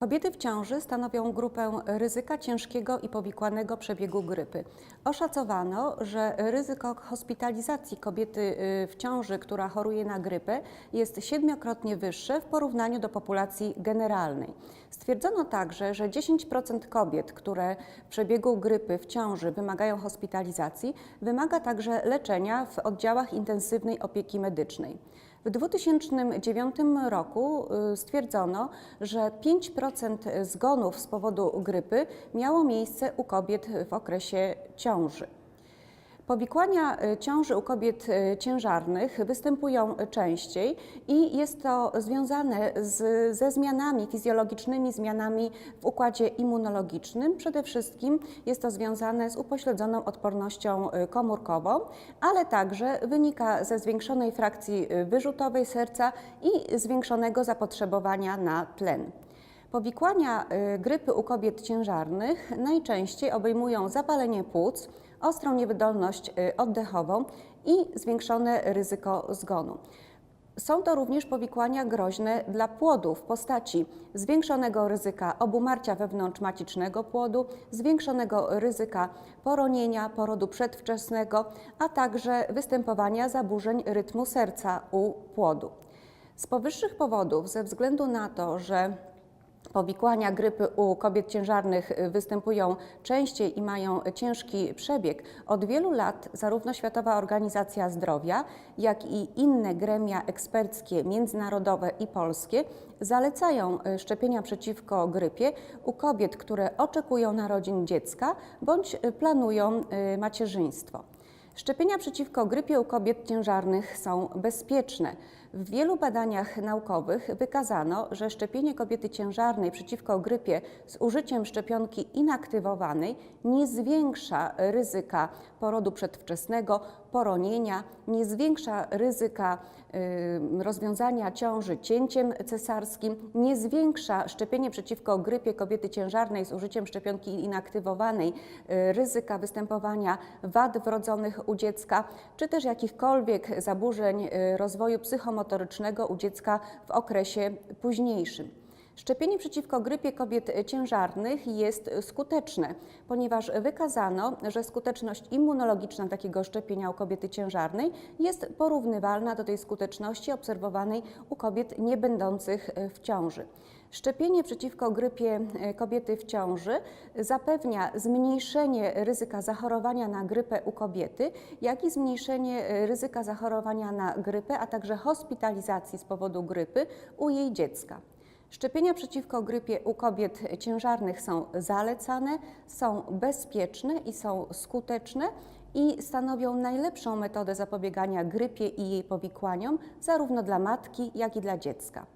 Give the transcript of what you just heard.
Kobiety w ciąży stanowią grupę ryzyka ciężkiego i powikłanego przebiegu grypy. Oszacowano, że ryzyko hospitalizacji kobiety y, w ciąży, która choruje na grypę, jest siedmiokrotnie wyższe w porównaniu do populacji generalnej. Stwierdzono także, że 10% kobiet, które w przebiegu grypy w ciąży wymagają hospitalizacji, wymaga także leczenia w oddziałach intensywnej opieki medycznej. W 2009 roku y, stwierdzono, że 5% zgonów z powodu grypy miało miejsce u kobiet w okresie ciąży. Powikłania y, ciąży u kobiet y, ciężarnych występują częściej i jest to związane z, ze zmianami fizjologicznymi, zmianami w układzie immunologicznym. Przede wszystkim jest to związane z upośledzoną odpornością y, komórkową, ale także wynika ze zwiększonej frakcji wyrzutowej serca i zwiększonego zapotrzebowania na tlen. Powikłania grypy u kobiet ciężarnych najczęściej obejmują zapalenie płuc, ostrą niewydolność y, oddechową i zwiększone ryzyko zgonu. Są to również powikłania groźne dla płodu w postaci zwiększonego ryzyka obumarcia wewnątrzmacicznego płodu, zwiększonego ryzyka poronienia, porodu przedwczesnego, a także występowania zaburzeń rytmu serca u płodu. Z powyższych powodów, ze względu na to, że Powikłania grypy u kobiet ciężarnych występują częściej i mają ciężki przebieg. Od wielu lat zarówno Światowa Organizacja Zdrowia, jak i inne gremia eksperckie, międzynarodowe i polskie zalecają e, szczepienia przeciwko grypie u kobiet, które oczekują narodzin dziecka bądź e, planują macierzyństwo. Szczepienia przeciwko grypie u kobiet ciężarnych są bezpieczne. W wielu badaniach naukowych wykazano, że szczepienie kobiety ciężarnej przeciwko grypie z użyciem szczepionki inaktywowanej nie zwiększa ryzyka porodu przedwczesnego, poronienia, nie zwiększa ryzyka rozwiązania ciąży cięciem cesarskim, nie zwiększa szczepienie przeciwko grypie kobiety ciężarnej z użyciem szczepionki inaktywowanej y, ryzyka występowania wad wrodzonych u dziecka, czy też jakichkolwiek zaburzeń y, rozwoju psychomotorycznego u dziecka w okresie późniejszym. Szczepienie przeciwko grypie kobiet ciężarnych jest skuteczne, ponieważ wykazano, że skuteczność immunologiczna takiego szczepienia u kobiety ciężarnej jest porównywalna do tej skuteczności obserwowanej u kobiet niebędących w ciąży. Szczepienie przeciwko grypie kobiety w ciąży zapewnia zmniejszenie ryzyka zachorowania na grypę u kobiety, jak i zmniejszenie ryzyka zachorowania na grypę, a także hospitalizacji z powodu grypy u jej dziecka. Szczepienia przeciwko grypie u kobiet ciężarnych są zalecane, są bezpieczne i są skuteczne i stanowią najlepszą metodę zapobiegania grypie i jej powikłaniom zarówno dla matki, jak i dla dziecka.